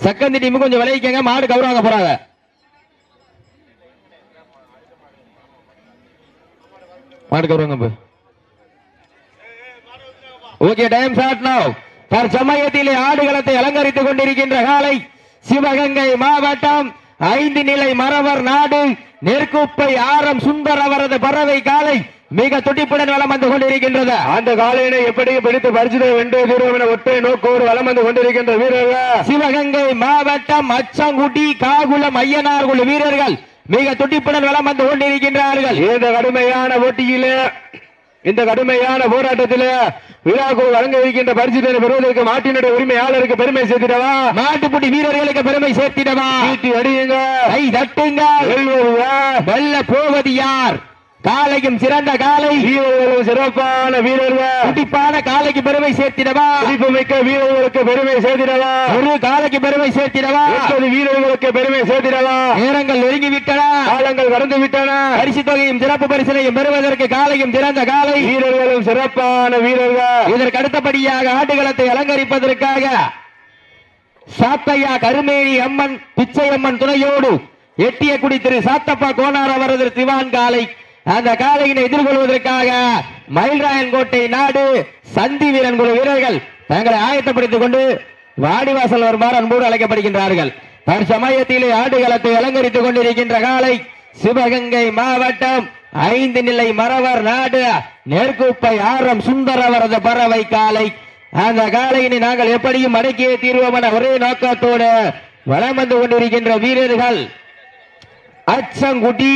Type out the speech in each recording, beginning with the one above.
Sakkandi team கொஞ்சம் விளைவிக்கங்க மாடு கௌரவாங்க போறாங்க. மாடு கௌரவாங்க ஓகே டைம் ஷாட் நவ் தற்சமயத்திலே ஆடுகளத்தை அலங்கரித்துக் கொண்டிருக்கின்ற காலை சிவகங்கை மாவட்டம் ஐந்து நிலை மறவர் நாடு நெற்குப்பை ஆரம் சுந்தர் அவரது பறவை காலை மிக துடிப்புடன் வலம் வந்து கொண்டிருக்கின்றது. அந்த காலையினை எப்படி பிடித்து பரிசுதை வென்று தீர்வோம் என ஒற்றை நோக்கோடு வலம் வந்து கொண்டிருக்கின்ற வீரர்கள். சிவகங்கை மாவட்டம் அச்சங்குடி காகுளம் ஐயனார் குழு வீரர்கள் மிக துடிப்புடன் வலம் வந்து கொண்டிருக்கின்றார்கள். இந்த கடுமையான போட்டியிலே இந்த கடுமையான போராட்டத்திலே விழாக்குழு வழங்க இருக்கின்ற பரிசுதனை பெறுவதற்கு மாட்டினுடைய உரிமையாளருக்கு பெருமை சேர்த்திடவா? மாட்டுப்புடி வீரர்களுக்கு பெருமை சேர்த்திடவா? அடியுங்க. கை யார்? வெல்ல போவது யார்? காலையும் சிறந்த காலை வீரர்களும் சிறப்பான வீரர்கள். துடிப்பான காலைக்கு பெருமை சேர்த்திடவா? மிக்க வீரர்களுக்கு பெருமை சேர்த்திடவா? ஒரு காலைக்கு பெருமை சேர்த்திடவா? எண்பது வீரர்களுக்கு பெருமை சேர்த்திடவா? நேரங்கள் நெருங்கி விட்டன காலங்கள் கடந்து விட்டன பரிசு தொகையும் சிறப்பு பரிசனையும் பெறுவதற்கு காலையும் சிறந்த காலை வீரர்களும் சிறப்பான வீரர்கள். இதற்கு அடுத்தபடியாக ஆடுகளத்தை அலங்கரிப்பதற்காக சாத்தையா கருமேனி அம்மன் பிச்சையம்மன் துணையோடு எட்டியக்குடி திரு சாத்தப்பா கோனார் அவரது திவான் காலை அந்த காலையினை எதிர்கொள்வதற்காக மயில்ராயன் கோட்டை நாடு சந்தி வீரன் குழு வீரர்கள் தங்களை ஆயத்தப்படுத்திக் கொண்டு வாடிவாசல் வருமாறு அன்போடு அழைக்கப்படுகின்றார்கள். தற்சமயத்திலே ஆடுகளத்தை அலங்கரித்துக் கொண்டிருக்கின்ற காலை சிவகங்கை மாவட்டம் ஐந்து நிலை மறவர் நாடு நெற்குப்பை ஆரம் சுந்தரவரது பறவை காலை அந்த காலையினை நாங்கள் எப்படியும் அடக்கியே தீர்வோம் என ஒரே நோக்கத்தோடு வளம் வந்து கொண்டிருக்கின்ற வீரர்கள். அச்சங்குடி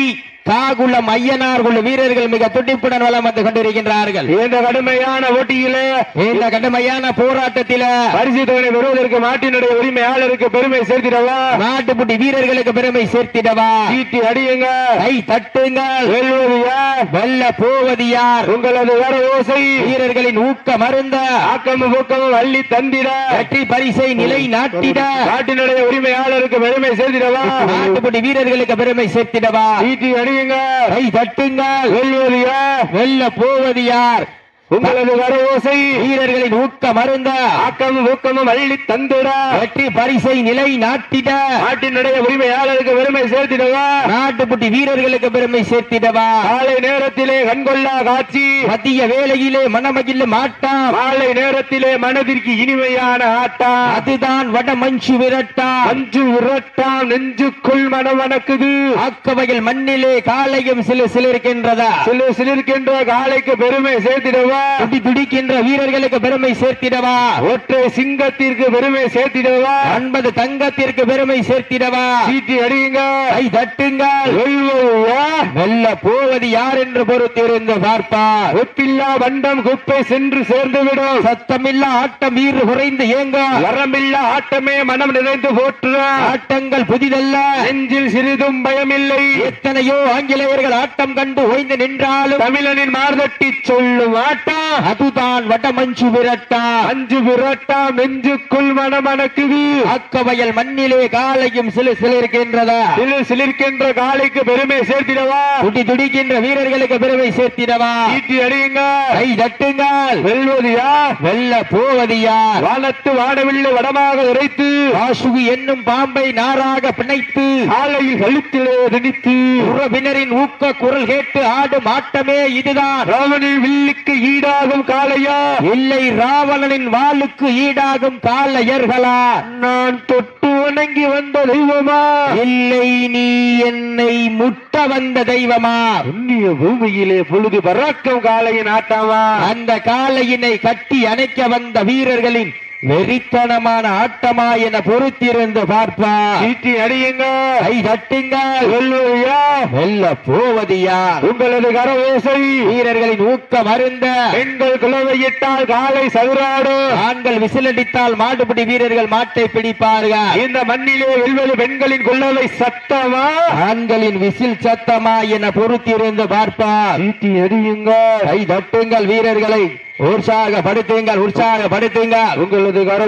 காகுளம் ஐயனார் குழு வீரர்கள் மிக துடிப்புடன் வலம் வந்து கொண்டிருக்கின்றார்கள். இந்த கடுமையான போட்டியிலே இந்த கடுமையான போராட்டத்தில பரிசு தொகை பெறுவதற்கு மாட்டினுடைய உரிமையாளருக்கு பெருமை சேர்த்திடவா? நாட்டுப்புட்டி வீரர்களுக்கு பெருமை சேர்த்திடவா? சீட்டி அடியுங்க. கை தட்டுங்கள். வெல்வது யார்? வெல்ல போவது யார்? உங்களது வர ஓசை. வீரர்களின் ஊக்க மருந்த. ஆக்கமும் ஊக்கமும் அள்ளி தந்திட. வெற்றி பரிசை நிலை நாட்டிட. நாட்டினுடைய உரிமையாளருக்கு பெருமை சேர்த்திடவா? நாட்டுப்புட்டி வீரர்களுக்கு பெருமை சேர்த்திடவா? சீட்டி அடியுங்க கை தட்டுங்கள் வெல்வது யார் வெல்ல போவது யார் உங்களது வர ஓசை. வீரர்களின் ஊக்க மருந்த ஆக்கமும் ஊக்கமும் அள்ளி தந்திட. வெற்றி பரிசை நிலை நாட்டிட. நாட்டினுடைய உரிமையாளருக்கு பெருமை சேர்த்திடவா. நாட்டுப்புட்டி வீரர்களுக்கு பெருமை சேர்த்திடவா. காலை நேரத்திலே கண்கொள்ளா காட்சி. மதிய வேளையிலே மனமகிழ மாட்டாம் மாலை நேரத்திலே மனதிற்கு இனிமையான ஆட்டம் அதுதான் வட மஞ்சு விரட்டா. அஞ்சு உரட்டாம் நெஞ்சுக்குள் மனவனக்குது ஆக்கவையில் மண்ணிலே காலையும் சிலு சிலிருக்கின்றதா. சிலு சிலிர்க்கின்ற காலைக்கு பெருமை சேர்த்திடவா. துடி துடிக்கின்ற வீரர்களுக்கு பெருமை சேர்த்திடவா? ஒற்றை சிங்கத்திற்கு பெருமை சேர்த்திடவா? ஒன்பது தங்கத்திற்கு பெருமை சேர்த்திடவா? சீட்டி அடியுங்க. கை தட்டுங்கள் வெல்லுவா. வெல்ல போவது யார் என்று பொறுத்திருந்து பார்ப்பார். ஒப்பில்லா வண்டம் குப்பை சென்று சேர்ந்துவிடும். சத்தமில்லா ஆட்டம் வீறு குறைந்து ஏங்க வரமில்லா ஆட்டமே மனம் நிறைந்து போற்றுற ஆட்டங்கள் புதிதல்ல. நெஞ்சில் சிறிதும் பயமில்லை. எத்தனையோ ஆங்கிலேயர்கள் ஆட்டம் கண்டு ஓய்ந்து நின்றாலும் தமிழனின் மார்தட்டி சொல்லும் ஆட்டம் அதுதான் வடமஞ்சு விரட்டா. அஞ்சு விரட்டாம் நெஞ்சுக்குள் மனமனக்குது அக்கவயல் மண்ணிலே காலையும் சிலு சிலிருக்கின்றதா? சிலு சிலிர்க்கின்ற காலைக்கு பெருமை சேர்த்திடவா? துடி துடிக்கின்ற வீரர்களுக்கு பெருமை சேர்த்திடவா? சீட்டி அடியுங்க கை தட்டுங்கள். வெல்வது யார் வெல்ல போவது யார் வானத்து வானவில்லை வடமாக உரைத்து. வாசுகி என்னும் பாம்பை நாராக பிணைத்து. காலையில் கழுத்திலே திணித்து. உறவினரின் ஊக்க குரல் கேட்டு ஆடும் ஆட்டமே இதுதான். ராவணின் வில்லுக்கு ஈடாகும் காளையா? இல்லை ராவணனின் வாளுக்கு ஈடாகும் காலையர்களா நான் தொட்டு வணங்கி வந்த தெய்வமா? இல்லை நீ என்னை முட்ட வந்த தெய்வமா? புண்ணிய பூமியிலே பொழுது பறக்கும் காளையின் ஆட்டமா? அந்த காளையினை கட்டி அணைக்க வந்த வீரர்களின் வெறித்தனமான ஆட்டமா என பொறுத்திருந்து பார்ப்பார் சீட்டி அடியுங்க. கை தட்டுங்கள் வெல்வது யார் வெல்ல போவது யார் உங்களது கரவோசை. வீரர்களின் ஊக்கம் அருந்த. பெண்கள் குலவையிட்டால் காலை சதுராடு. ஆண்கள் விசிலடித்தால் மாடுபிடி வீரர்கள் மாட்டை பிடிப்பார்கள். இந்த மண்ணிலே வெல்வது பெண்களின் குள்ளவை சத்தமா? ஆண்களின் விசில் சத்தமா என பொறுத்திருந்து பார்ப்பார் சீட்டி அடியுங்க. கை தட்டுங்கள் வீரர்களை. உற்சாகப்படுத்துங்கள் உற்சாகப்படுத்துங்கள் உங்களது கர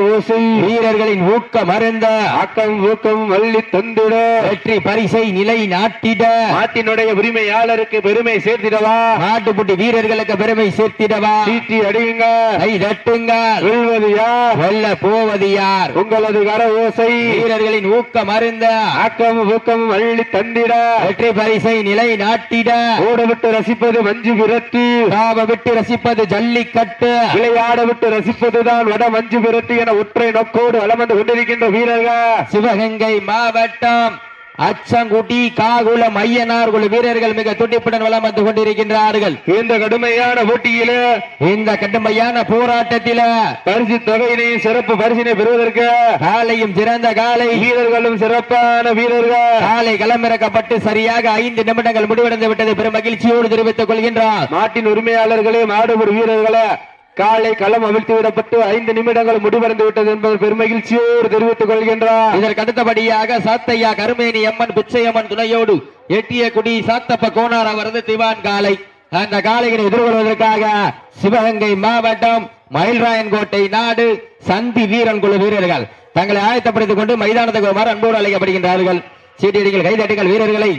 வீரர்களின் ஊக்கம் அருந்த. ஆக்கம் ஊக்கம் வள்ளி தந்திட. வெற்றி பரிசை நிலை நாட்டிட. நாட்டினுடைய உரிமையாளருக்கு பெருமை சேர்த்திடவா? நாட்டுப்புட்டி வீரர்களுக்கு பெருமை சேர்த்திடவா? சீட்டி அடியுங்க. கை தட்டுங்கள் வெல்வது யார்? வெல்ல போவது யார்? உங்களது கர ஓசை வீரர்களின் ஊக்கம் அருந்த. ஆக்கம் ஊக்கம் வள்ளி தந்திட. வெற்றி பரிசை நிலை நாட்டிட. ஓட விட்டு ரசிப்பது மஞ்சு விரட்டு. விட்டு ரசிப்பது ஜல்லிக்கட்டு விளையாட விட்டு ரசிப்பதுதான் வட மஞ்சு விரட்டு என ஒற்றை நோக்கோடு வலம் வந்து கொண்டிருக்கின்ற வீரர்கள். சிவகங்கை மாவட்டம் அச்சங்குடி காகுளம் ஐயனார் குழு வீரர்கள் மிக துடிப்புடன் வலம் வந்து கொண்டிருக்கின்றார்கள். இந்த கடுமையான போட்டியில இந்த கடுமையான போராட்டத்தில பரிசு தொகையினையும் சிறப்பு பரிசினை பெறுவதற்கு காலையும் சிறந்த காலை. வீரர்களும் சிறப்பான வீரர்கள். காலை களமிறக்கப்பட்டு சரியாக ஐந்து நிமிடங்கள் முடிவடைந்து விட்டது. பெரும் மகிழ்ச்சியோடு தெரிவித்துக் கொள்கின்றார். நாட்டின் உரிமையாளர்களே மாடுபடி வீரர்களே காலை களம் அவிழ்த்து விடப்பட்டு ஐந்து நிமிடங்கள் முடிவடைந்து விட்டது என்பதை பெருமகிழ்ச்சியோடு தெரிவித்துக் கொள்கின்றார். இதற்கு அடுத்தபடியாக சாத்தையா கருமேனி அம்மன் பிச்சையம்மன் துணையோடு எட்டிய குடி சாத்தப்ப கோனார் அவரது திவான் காலை. அந்த காலைகளை எதிர்கொள்வதற்காக சிவகங்கை மாவட்டம் மயில்ராயன் கோட்டை நாடு சந்தி வீரன் குழு வீரர்கள் தங்களை ஆயத்தப்படுத்திக் கொண்டு மைதானத்துக்கு வருமாறு அன்போடு அழைக்கப்படுகின்றார்கள். சீட்டியடிகள் கைதட்டுங்கள் வீரர்களை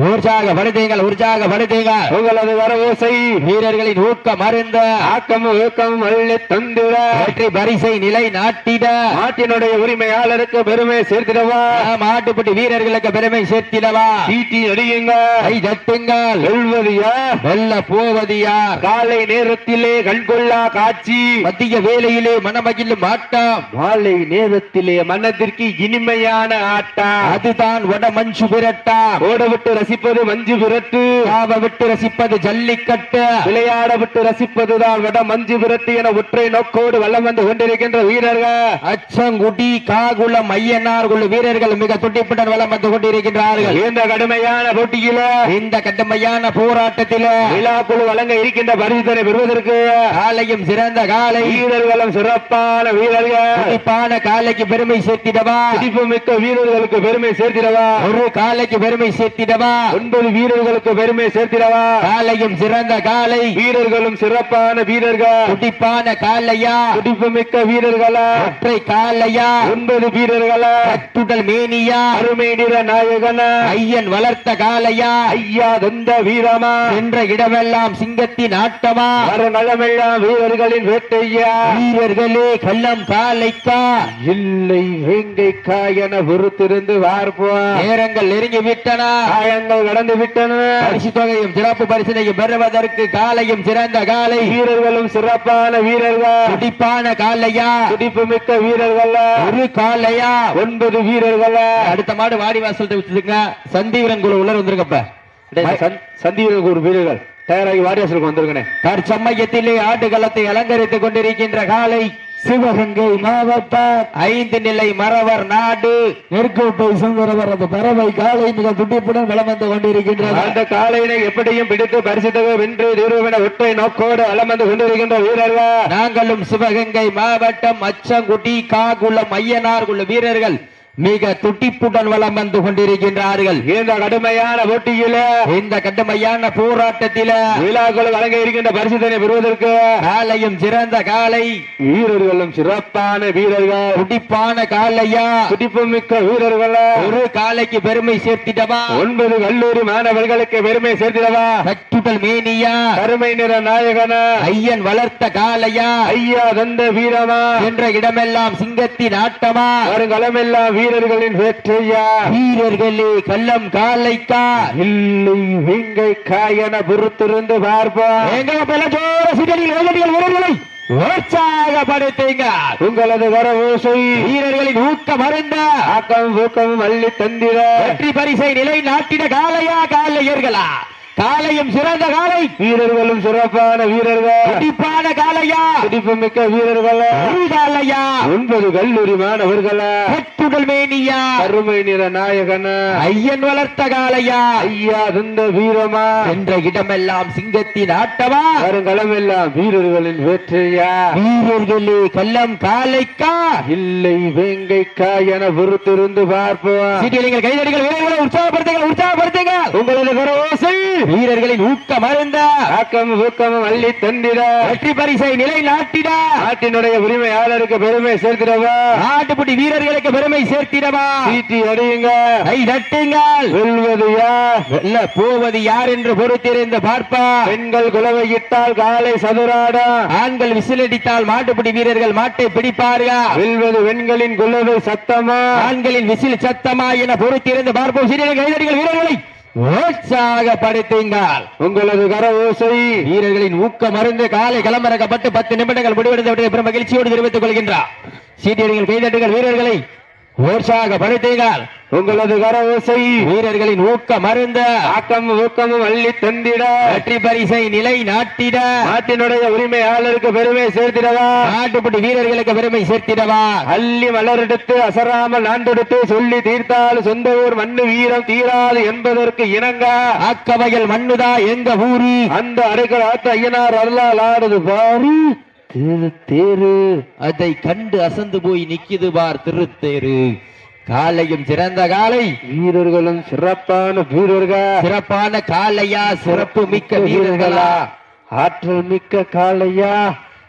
உற்சாகப்படுத்துங்கள் உற்சாகப்படுத்துங்கள் உங்களது வர ஓசை வீரர்களின் ஊக்கம் அருந்த ஆக்கம் ஊக்கம் அள்ளி தந்திட. வெற்றி பரிசை நிலை நாட்டிட. நாட்டினுடைய உரிமையாளருக்கு பெருமை சேர்த்திடவா? மாட்டுப்பட்டி வீரர்களுக்கு பெருமை சேர்த்திடவா? சீட்டி அடியுங்க. கை தட்டுங்கள். வெல்வது யார் வெல்ல போவது யார் காலை நேரத்திலே கண்கொள்ளா காட்சி. மத்திய வேலையிலே மனமகிழும் ஆட்டம். மாலை நேரத்திலே மனதிற்கு இனிமையான ஆட்டம். அதுதான் வட மஞ்சு விரட்டா. ஓட விட்டு ரசிப்பது மஞ்சு விரட்டு. காவ விட்டு ரசிப்பது ஜல்லிக்கட்டு. விளையாட விட்டு ரசிப்பதுதான் வட மஞ்சு விரட்டு என ஒற்றை நோக்கோடு வல்லம் வந்து கொண்டிருக்கின்ற வீரர்கள். அச்சங்குடி காகுளம் ஐயனார் குழு வீரர்கள் மிக துடிப்புடன் வலம் வந்து கொண்டிருக்கின்றார்கள். இந்த கடுமையான போட்டியில இந்த கடுமையான போராட்டத்தில விழா குழு வழங்க இருக்கின்ற பரிசுத்தனை பெறுவதற்கு காலையும் சிறந்த காலை. வீரர்களும் சிறப்பான வீரர்கள். துடிப்பான காலைக்கு பெருமை சேர்த்திடவா? துடிப்பு மிக்க வீரர்களுக்கு பெருமை சேர்த்திடவா? ஒரு காலைக்கு பெருமை சேர்த்திடவா? ஒன்பது வீரர்களுக்கு பெருமை சேர்த்திடவா காலையும் சிறந்த காலை. வீரர்களும் சிறப்பான வீரர்கள். துடிப்பான காலையா? துடிப்பு மிக்க வீரர்களா? ஒற்றை காலையா? ஒன்பது வீரர்களா? கட்டுடல் மேனியா? அருமை நிற நாயகனா? ஐயன் வளர்த்த காலையா? ஐயா தந்த வீரமா? என்ற இடமெல்லாம் சிங்கத்தின் ஆட்டமா? வர நலமெல்லாம் வீரர்களின் வேட்டையா? வீரர்களே கள்ளம் காலைக்கா? இல்லை வேங்கைக்கா என பொறுத்திருந்து பார்ப்போம் நேரங்கள் நெருங்கி விட்டன காயங்கள் கடந்து விட்டன. பரிசு தொகையும் சிறப்பு பரிசனையும் பெறுவதற்கு காலையும் சிறந்த காலை. வீரர்களும் சிறப்பான வீரர்கள். துடிப்பான காலையா? துடிப்பு மிக்க வீரர்கள்? ஒரு காலையா? ஒன்பது வீரர்கள்? அடுத்த மாடு வாடி வாசல் வச்சுருங்க சந்தீவரன் குழு உள்ள வந்துருங்கப்ப சந்தீவனுக்கு ஒரு வீரர்கள். தயாராகி வாரியாசலுக்கு வந்திருக்கனே. தற்சமயத்திலே ஆடுகளத்தை அலங்கரித்துக் கொண்டிருக்கின்ற காலை. சிவகங்கை மாவட்டம். ஐந்து நிலை மறவர் நாடு. நெற்கோட்டை சுந்தரவர் அந்த பறவை காலை மிக துடிப்புடன் வலம் வந்து கொண்டிருக்கின்றது அந்த காலையினை எப்படியும் பிடித்து பரிசுத்தக வென்று தீர்வுவின ஒற்றை நோக்கோடு அலம் வந்து கொண்டிருக்கின்ற வீரர்கள். நாங்களும் சிவகங்கை மாவட்டம் அச்சங்குடி காகுளம் ஐயனார் குழு வீரர்கள். மிக துடிப்புடன் வலம் வந்து கொண்டிருக்கின்றார்கள். இந்த கடுமையான போட்டியில இந்த கடுமையான போராட்டத்தில விழாக்கள் வழங்க இருக்கின்ற பரிசுத்தனை பெறுவதற்கு காலையும் சிறந்த காலை. வீரர்களும் சிறப்பான வீரர்கள். துடிப்பான காலையா? துடிப்பு மிக்க வீரர்கள். ஒரு காலைக்கு பெருமை சேர்த்திடவா? ஒன்பது கல்லூரி மாணவர்களுக்கு பெருமை சேர்த்திடவா? கட்டுடல் மேனியா? கருமை நிற நாயகன. ஐயன் வளர்த்த காலையா? ஐயா தந்த வீரமா? என்ற இடமெல்லாம் சிங்கத்தின் ஆட்டமா? வருங்களமெல்லாம் வீரர்களின் வெற்றியா? வீரர்களே கள்ளம் காலைக்கா? இல்லை வீங்கை காயன பொறுத்திருந்து பார்ப்போம். எங்க பல ஜோர சிட்டடிகள் வேகடிகள் வீரர்களை உற்சாகப்படுத்துங்க உங்களது வர ஓசை வீரர்களின் ஊக்கம் அருந்த ஆக்கம் ஊக்கம் அள்ளி தந்திர வெற்றி பரிசை நிலை நாட்டின காலையா காலையர்களா? காலையும் சிறந்த காலை வீரர்களும் சிறப்பான வீரர்கள். துடிப்பான காலையா துடிப்பு மிக்க வீரர்கள் ஒன்பது கல்லூரி மாணவர்களா. கட்டுடல் மேனியா. அருமை நிற நாயகன. ஐயன் வளர்த்த காலையா ஐயா தந்த வீரமா. என்ற இடமெல்லாம் சிங்கத்தின் ஆட்டமா வருங்களமெல்லாம் வீரர்களின் வெற்றியா. வீரர்களே கள்ளம் காலைக்கா இல்லை வேங்கை காயன பொறுத்திருந்து பார்ப்போம். கைதடிகள் வீரர்களை உற்சாகப்படுத்துங்க உற்சாகப்படுத்துங்க உங்களது வர ஓசை வீரர்களின் ஊக்கம் அருந்த. ஆக்கமும் ஊக்கமும் அள்ளி தந்திட. வெற்றி பரிசை நிலை நாட்டிட நாட்டினுடைய உரிமையாளருக்கு பெருமை சேர்த்திடவா நாட்டுப்புட்டி வீரர்களுக்கு பெருமை சேர்த்திடவா. சீட்டி அடியுங்க. கை தட்டுங்கள். வெல்வது யார்? வெல்ல போவது யார் என்று பொறுத்திருந்து பார்ப்பா. பெண்கள் குலவையிட்டால் காலை சதுராடா. ஆண்கள் விசிலடித்தால் மாட்டுப்பிடி வீரர்கள் மாட்டை பிடிப்பார்கள்? வெல்வது வெண்களின் குலவை சத்தமா? ஆண்களின் விசில் சத்தமா என பொறுத்திருந்து பார்ப்போம். சிறிய கைதடிகள் வீரர்களை. உற்சாகப்படுத்துங்கள். உங்களது கர ஓசை வீரர்களின் ஊக்கம் மருந்து காலை களமிறக்கப்பட்டு பத்து நிமிடங்கள் முடிவடைந்த பெரும் மகிழ்ச்சியோடு தெரிவித்துக் கொள்கின்றார். சீட்டியர்கள் கைதட்டுகள் வீரர்களை உற்சாகப்படுத்துங்கள் உங்களது கர ஓசை வீரர்களின் ஊக்கம் மருந்த ஆக்கமும் ஊக்கமும் அள்ளி தந்திட. வெற்றி பரிசை நிலை நாட்டிட. நாட்டினுடைய உரிமையாளருக்கு பெருமை சேர்த்திடவா? நாட்டுப்பட்டி வீரர்களுக்கு பெருமை சேர்த்திடவா? அள்ளி மலரெடுத்து அசராமல் நாண்டெடுத்து சொல்லி தீர்த்தால் சொந்த ஊர் மண்ணு வீரம் தீராது என்பதற்கு இணங்க. ஆக்கவையில் மண்ணுதா எங்க ஊரு? அந்த அடைக்கல் ஆத்த ஐயனார் அருளால் ஆடுது பாரு. தேரு தேரு. அதை கண்டு அசந்து போய் நிக்குது பார் திருத்தேரு காலையும் சிறந்த காலை. வீரர்களும் சிறப்பான வீரர்கள். சிறப்பான காலையா சிறப்பு மிக்க வீரர்களா? ஆற்றல் மிக்க காளையா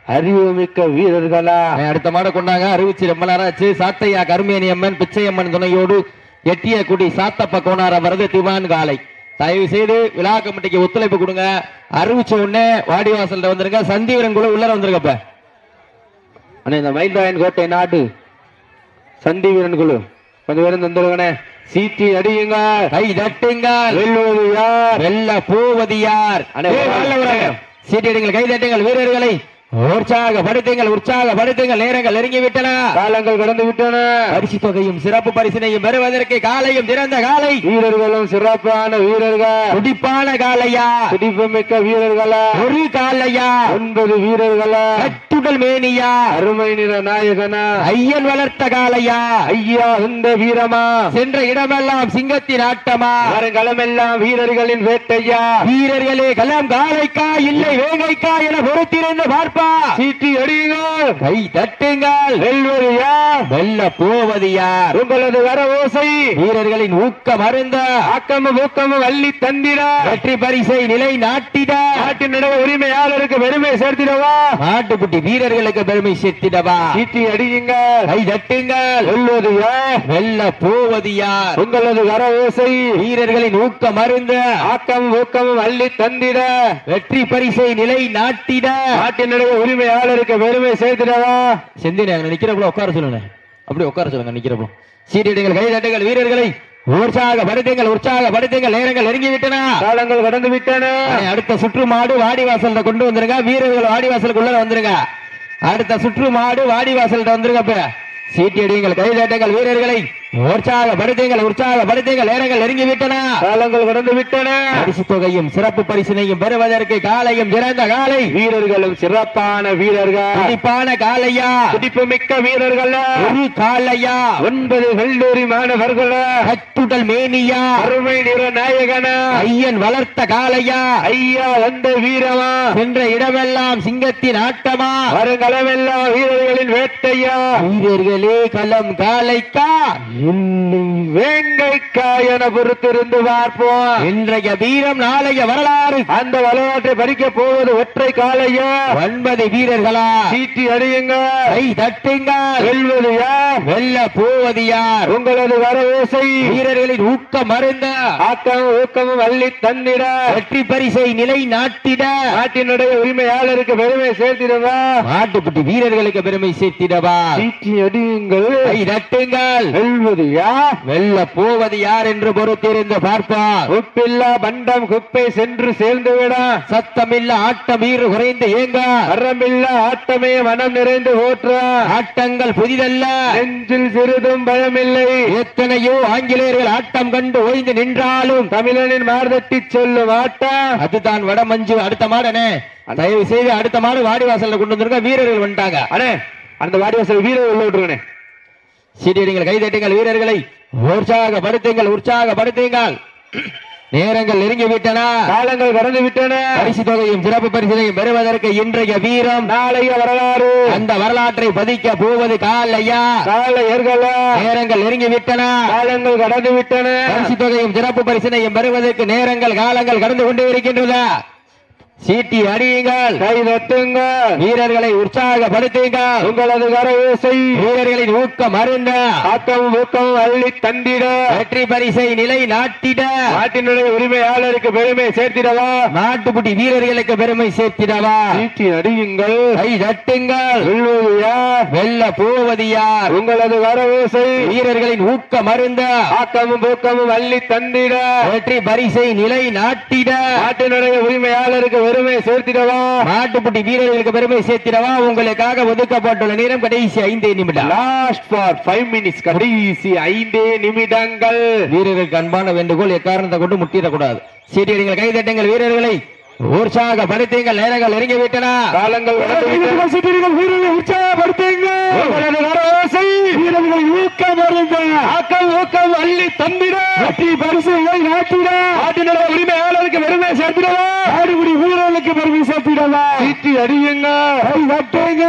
அறிவு மிக்க வீரர்களா? அடுத்த மாட கொண்டாங்க. அறிவிச்சு ரொம்ப நேரம் ஆச்சு. சாத்தையா கருமேனி அம்மன் பிச்சையம்மன் துணையோடு எட்டிய குடி சாத்தப்ப கோணார வரது திவான் காலை. தயவு செய்து விழா கமிட்டிக்கு ஒத்துழைப்பு கொடுங்க. அறிவிச்ச உடனே வாடிவாசல்ல வந்துருங்க. சந்தீவரன் கூட உள்ளர வந்துருக்கப்ப அண்ணே இந்த மயில்ராயன் கோட்டை நாடு. சந்தி வீரன் குழு. கொஞ்சம் பேரும் தந்துருங்கண்ணே சீட்டி அடியுங்க கை தட்டுங்கள். வெல்வது யார்? வெல்ல போவது யார்? வாங்க. சீட்டிடுங்கள் கை தட்டுங்கள். வீரர்களை உற்சாகப்படுத்துங்கள் உற்சாகப்படுத்துங்கள். நேரங்கள் நெருங்கி விட்டன காலங்கள் கடந்து விட்டன பரிசு தொகையும் சிறப்பு பரிசினையும் பெறுவதற்கு காலையும் திறந்த காலை. வீரர்களும் சிறப்பான வீரர்கள். துடிப்பான காலையா? துடிப்பு மிக்க வீரர்களா? ஒரு காலையா? ஒன்பது வீரர்களா? கட்டுடல் மேனியா? அருமை நிற நாயகனா? ஐயன் வளர்த்த காலையா? ஐயா இந்த வீரமா? சென்ற இடமெல்லாம் சிங்கத்தின் ஆட்டமா? வருங்களமெல்லாம் வீரர்களின் வேட்டையா? வீரர்களே கலாம் காலைக்கா இல்லை வேங்கைக்கா என பொறுத்திருந்து பார்ப்பா. சீட்டி அடியுங்கள். கை தட்டுங்கள். வெல்வது யார் வெல்ல போவது யார் உங்களது வர ஓசை வீரர்களின் ஊக்கம் அருந்த. ஆக்கமும் ஊக்கமும் அள்ளி தந்திட. வெற்றி பரிசை நிலை நாட்டிட. நாட்டினுடைய உரிமையாளருக்கு பெருமை சேர்த்திடவா? நாட்டுக்குட்டி வீரர்களுக்கு பெருமை சேர்த்திடவா? சீட்டி அடியுங்கள். கை தட்டுங்கள். வெல்வது யார் வெல்ல போவது யார் உங்களது வர ஓசை வீரர்களின் ஊக்கம் அருந்த. ஆக்கமும் ஊக்கமும் அள்ளி தந்திட. வெற்றி பரிசை நிலை நாட்டிட. நாட்டினுடைய உரிமையாளருக்கு பெருமை சேர்த்திடவா செந்தின அங்க நிக்கிறப்போ உட்கார சொல்லுங்க அப்படி உட்கார சொல்லுங்க நிக்கிறப்போ சீட்டிடுங்கள் கை தட்டுங்கள் வீரர்களை உற்சாகப்படுத்துங்கள் உற்சாகப்படுத்துங்கள். நேரங்கள் நெருங்கி விட்டன காலங்கள் கடந்து விட்டன அடுத்த சுற்று மாடு வாடிவாசல்ல கொண்டு வந்துருங்க. வீரர்கள் வாடிவாசலுக்குள்ள வந்துருங்க. அடுத்த சுற்று மாடு வாடிவாசல்ல வந்துருங்க இப்ப சீட்டி அடியுங்கள் கை தட்டுங்கள் வீரர்களை உற்சாகப்படுத்துங்கள் உற்சாகப்படுத்துங்கள். நேரங்கள் நெருங்கி விட்டன காலங்கள் கடந்து விட்டன பரிசு தொகையும் சிறப்பு பரிசினையும் பெறுவதற்கு காலையும் சிறந்த காலை. வீரர்களும் சிறப்பான வீரர்கள். துடிப்பான காலையா? துடிப்பு மிக்க வீரர்கள்? ஒரு காலையா? ஒன்பது கல்லூரி மாணவர்கள்? கட்டுடல் மேனியா? அருமை நிற நாயகன? ஐயன் வளர்த்த காலையா? ஐயா வந்த வீரமா? சென்ற இடமெல்லாம் சிங்கத்தின் ஆட்டமா? வருங்களமெல்லாம் வீரர்களின் வேட்டையா? வீரர்களே களம் காலைக்கா? இல்லை வேங்கைக்கா என பொறுத்திருந்து பார்ப்போம். இன்றைய வீரம் நாளைய வரலாறு. அந்த விளையாட்டை பறிக்க போவது ஒற்றை காலையா ஒன்பது வீரர்களா? சீட்டி அடியுங்க கை தட்டுங்கள். வெல்வது யார்? வெல்ல போவது யார்? உங்களது வர ஓசை வீரர்களின் ஊக்கம் மருந்த ஆக்கமும் ஊக்கமும் அள்ளி தந்திட. வெற்றி பரிசை நிலை நாட்டிட. நாட்டினுடைய உரிமையாளருக்கு பெருமை சேர்த்திடவா? மாட்டுப்பட்டி வீரர்களுக்கு பெருமை சேர்த்திடவா? சீட்டி அடியுங்கள் கை தட்டுங்கள். வெல்வது யார் வெல்ல போவது யார் என்று பொறுத்திருந்து பார்ப்பார். உப்பில்லா பண்டம் குப்பை சென்று சேர்ந்து விட சத்தமில்ல ஆட்டம் வீறு குறைந்து ஏங்க. அறமில்லா ஆட்டமே மனம் நிறைந்து ஓற்ற ஆட்டங்கள் புதிதல்ல. நெஞ்சில் சிறிதும் பயமில்லை. எத்தனையோ ஆங்கிலேயர்கள் ஆட்டம் கண்டு ஓய்ந்து நின்றாலும் தமிழனின் மார்தட்டி சொல்லும் ஆட்டம். அதுதான் வடமஞ்சு அடுத்த மாடனே. தயவு செய்து அடுத்த மாடு வாடிவாசல்ல கொண்டு வந்திருக்க வீரர்கள் வந்துட்டாங்க. அண்ணே அந்த வாடிவாசல் வீரர் உள்ள விட்டுருங்கண்ணே. சீடியடிங்கள் கைதட்டுங்கள் வீரர்களை. உற்சாகப்படுத்துங்கள் உற்சாகப்படுத்துங்கள். நேரங்கள் நெருங்கி விட்டன காலங்கள் கடந்து விட்டன பரிசு தொகையும் சிறப்பு பரிசினையும் பெறுவதற்கு இன்றைய வீரம். நாளைய வரலாறு. அந்த வரலாற்றை பதிக்க போவது கால் ஐயா கால ஏற்கல. நேரங்கள் நெருங்கி விட்டன காலங்கள் கடந்து விட்டன பரிசு தொகையும் சிறப்பு பரிசினையும் பெறுவதற்கு நேரங்கள் காலங்கள் கடந்து கொண்டே இருக்கின்றன. சீட்டி அடியுங்கள். கை தட்டுங்க வீரர்களை உற்சாகப்படுத்துங்கள். உங்களது கரவேசை வீரர்களின் ஊக்கம் அருந்த. ஆக்கமும் ஊக்கமும் அள்ளி தந்திட. வெற்றி பரிசை நிலை நாட்டிட. நாட்டினுடைய உரிமையாளருக்கு பெருமை சேர்த்திடவா? நாட்டுப்புட்டி வீரர்களுக்கு பெருமை சேர்த்திடவா? சீட்டி அடியுங்கள். கை தட்டுங்கள். வெல்வது யார்? வெல்ல போவது யார்? உங்களது கரவேசை வீரர்களின் ஊக்கம் அருந்த. ஆக்கமும் ஊக்கமும் அள்ளி தந்திட. வெற்றி பரிசை நிலை நாட்டிட. நாட்டினுடைய உரிமையாளருக்கு பெருமை சேர்த்திடவா? நாட்டுப்புட்டி வீரர்களுக்கு பெருமை சேர்த்திடவா? உங்களுக்காக ஒதுக்கப்பட்டுள்ள நேரம் கடைசி ஐந்தே நிமிடம். லாஸ்ட் ஃபார் ஃபைவ் மினிட்ஸ் கடைசி ஐந்தே நிமிடங்கள். வீரர்களுக்கு அன்பான வேண்டுகோள் எக்காரணத்தை கொண்டு முட்டிடக்கூடாது. சீட்டியடிங்கள் கைதட்டுங்கள் வீரர்களை. உற்சாகப்படுத்துங்கள் நேரங்கள் நெருங்கி விட்டன காலங்கள் அள்ளி தந்திட. பரிசுகளை நாட்டிட. நாட்டினுடைய உரிமையாளருக்கு பெருமை சேர்த்திடவா? ஆடுபடி வீரர்களுக்கு பெருமை சேர்த்திடவா? சீட்டி அடியுங்க. கை தட்டுங்க.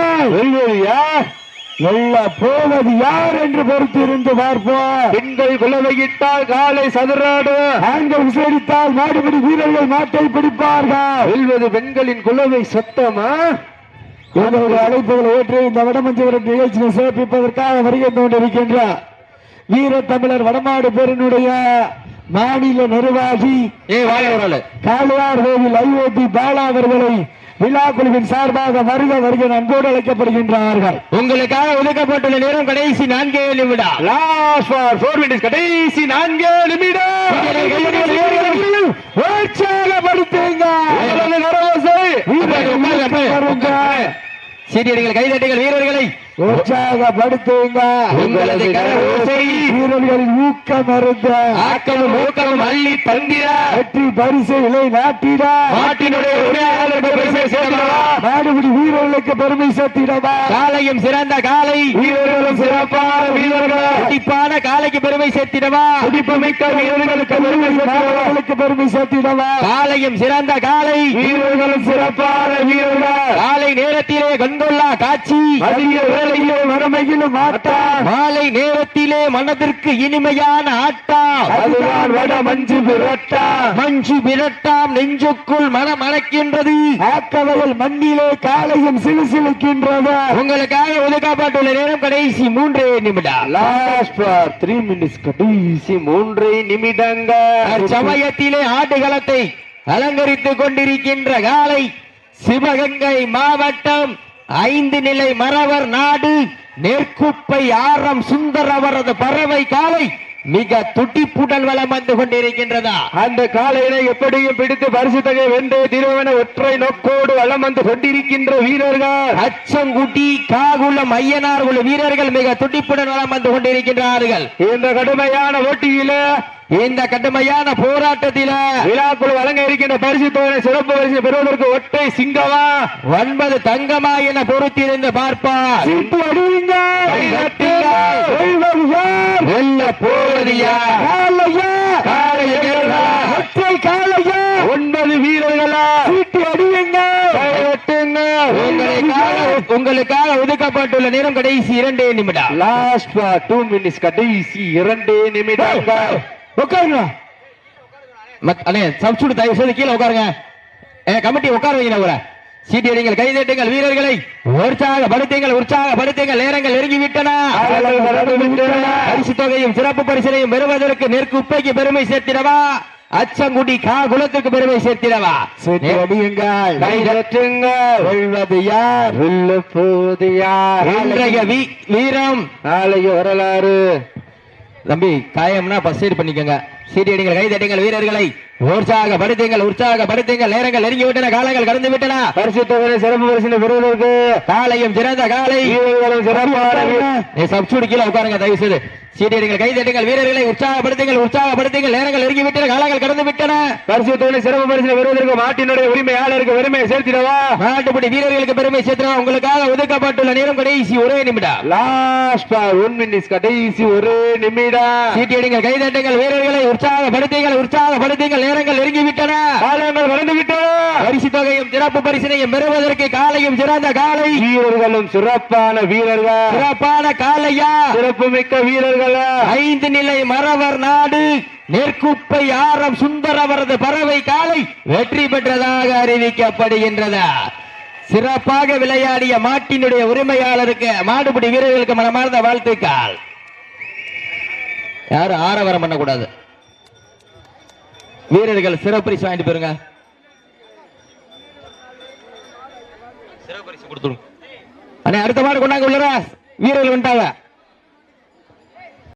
வெல்ல போவது யார் என்று பொறுத்து இருந்து பார்ப்போம். பெண்கள் குலவையிட்டால் காலை சதுராடு. ஆண்கள் விசேடித்தால் மாடுபிடி வீரர்கள் நாட்டை பிடிப்பார்கள். வெல்வது பெண்களின் குலவை சத்தமா? எங்களுடைய அழைப்புகளை ஏற்று இந்த வடமஞ்சிபுரம் நிகழ்ச்சியை சிறப்பிப்பதற்காக வருகை கொண்டிருக்கின்ற வீர தமிழர் வடமாடு பேரனுடைய மாநில நிர்வாகி காளையார் கோவில் ஐஓபி பாலா அவர்களை விழா குழுவின் சார்பாக வருக வருக அன்போடு அழைக்கப்படுகின்றார்கள். உங்களுக்காக ஒதுக்கப்பட்டுள்ள நேரம் கடைசி நான்கே நிமிடம். லாஸ்ட் ஃபார் ஃபோர் மினிட்ஸ் கடைசி நான்கு நிமிடம். உற்சாகப்படுத்துங்க கரவேசை சீரியடிகள் கைதட்டுகள் வீரர்களை உற்சாகப்படுத்துங்க. உங்களது கரவோசை வீரர்களின் ஊக்கம் அருந்த. ஆக்கமும் ஊக்கமும் அள்ளி தந்திட. வெற்றி பரிசு இலை நாட்டிட. நாட்டினுடைய உரிமையாளருக்கு பெருமை நாடுபிடி வீரர்களுக்கு பெருமை சேர்த்திடவா? காலையும் சிறந்த காலை. வீரர்களும் சிறப்பான வீரர்கள். துடிப்பான காலைக்கு பெருமை சேர்த்திடவா? துடிப்புமிக்க வீரர்களுக்கு பெருமை வீரர்களுக்கு பெருமை சேர்த்திடவா? காலையும் சிறந்த காலை. வீரர்களும் சிறப்பான வீரர்கள். காலை நேரத்திலே கண்கொள்ளா காட்சி. அதிக வேலையிலே வறுமையிலும் ஆட்டம் மாலை நேரத்திலே மனதிற்கு இனிமையான ஆட்டம் அதுதான் வட மஞ்சு விரட்டா. மஞ்சு விரட்டாம் நெஞ்சுக்குள் மனம் அணைக்கின்றது. ஆக்கவயல் மண்ணிலே காலையும் சிலுசிலுக்கின்றது. உங்களுக்காக ஒதுக்கப்பட்டுள்ள நேரம் கடைசி மூன்றே நிமிடம். லாஸ்ட் த்ரீ மினிட்ஸ் கடைசி மூன்று நிமிடங்கள். சமயத்திலே ஆடுகளத்தை அலங்கரித்துக் கொண்டிருக்கின்ற காலை சிவகங்கை மாவட்டம் ஐந்து நிலை மறவர் நாடு நெற்குப்பை ஆரம் சுந்தர் அவரது பறவை காலை மிக துடிப்புடன் வலம் வந்து கொண்டிருக்கின்றதா? அந்த காலையினை எப்படியும் பிடித்து பரிசு தொகை வென்று திருவன ஒற்றை நோக்கோடு வலம் வந்து கொண்டிருக்கின்ற வீரர்கள். அச்சங்குட்டி காகுளம் ஐயனார் உள்ள வீரர்கள் மிக துடிப்புடன் வலம் வந்து கொண்டிருக்கின்றார்கள். இந்த கடுமையான போட்டியில இந்த கடுமையான போராட்டத்தில விழாக்குழு வழங்க இருக்கின்ற பரிசு தொகை சிறப்பு பரிசு பெறுவதற்கு ஒற்றை சிங்கமா ஒன்பது தங்கமா என பார்ப்பார். காளையா ஒற்றை காளையா ஒன்பது வீரர்களா? அடியுங்க. உங்களுக்காக ஒதுக்கப்பட்டுள்ள நேரம் கடைசி இரண்டே நிமிடம். லாஸ்ட் டூ மினிட்ஸ் கடைசி இரண்டே நிமிடங்கள். உட்காருங்க. அண்ணே சப்ஸ்டியூட் தயவு செய்து கீழே உட்காருங்க. கமிட்டி உட்கார வைங்க அவரை சீட்டி அடிங்கள் கைதட்டுங்கள் வீரர்களை. உற்சாகப்படுத்துங்கள் உற்சாகப்படுத்துங்கள். நேரங்கள் நெருங்கி விட்டன. பரிசு தொகையும் சிறப்பு பரிசினையும் பெறுவதற்கு நெற்குப்பைக்கு பெருமை சேர்த்திடவா? அச்சங்குடி கா குலத்துக்கு பெருமை சேர்த்திடவா? அடியுங்கள் கைதட்டுங்கள். வெல்வது யார்? வெல்ல யார்? இன்றைய வீரம். நாளைய வரலாறு. தம்பி காயம்னா பஸ் சைடு பண்ணிக்கோங்க. சீட்டி அடிங்கள் கை தட்டுங்கள் வீரர்களை. உற்சாகப்படுத்துங்கள் உற்சாகப்படுத்துங்கள். நேரங்கள் நெருங்கி விட்டன காலங்கள் கடந்து விட்டன பரிசு தொகை சிறப்பு பரிசு பெறுவதற்கு காலையும் சிறந்த காலை. கீழே உட்காருங்க. தயவு செய்து சீட்டி அடிங்கள் கை தட்டுங்கள் வீரர்களை. உற்சாகப்படுத்துங்கள் உற்சாகப்படுத்துங்கள். நேரங்கள் நெருங்கி விட்டன காலங்கள் கடந்து விட்டன பரிசு தொகை சிறப்பு பரிசு பெறுவதற்கு மாட்டினுடைய உரிமையாளருக்கு பெருமையை சேர்த்திடவா? நாட்டுப்படி வீரர்களுக்கு பெருமை சேர்த்து உங்களுக்காக ஒதுக்கப்பட்டுள்ள நேரம் கடைசி ஒரே நிமிடம். லாஸ்ட் ஒன் மினிட்ஸ் கடைசி ஒரு நிமிடம். சீட்டி அடிங்கள் கை தட்டுங்கள் வீரர்களை. உற்சாகப்படுத்துங்கள் உற்சாகப்படுத்துங்கள். நேரங்கள் நெருங்கி விட்டன காலங்கள் கடந்து விட்டன பரிசு தொகையும் சிறப்பு பரிசினையும் பெறுவதற்கு காலையும் சிறந்த காலை. வீரர்களும் சிறப்பான வீரர்கள். சிறப்பான காலையா? சிறப்பு மிக்க வீரர்கள். ஐந்து நிலை மறவர் நாடு. நெற்குப்பை ஆரம் சுந்தர் அவரது பறவை காலை வெற்றி பெற்றதாக அறிவிக்கப்படுகின்றது. சிறப்பாக விளையாடிய மாட்டினுடைய உரிமையாளருக்கு மாடுபிடி வீரர்களுக்கு மனமார்ந்த வாழ்த்துக்கள். யாரும் ஆரவாரம் பண்ணக்கூடாது. வீரர்கள் சிறப்பரிசு வாங்கிட்டு போயிருங்க. சிறப்பரிசு கொடுத்துருங்க அண்ணே அடுத்த மாடு கொண்டாங்க உள்ளரா. வீரர்கள் வந்துட்டாங்க.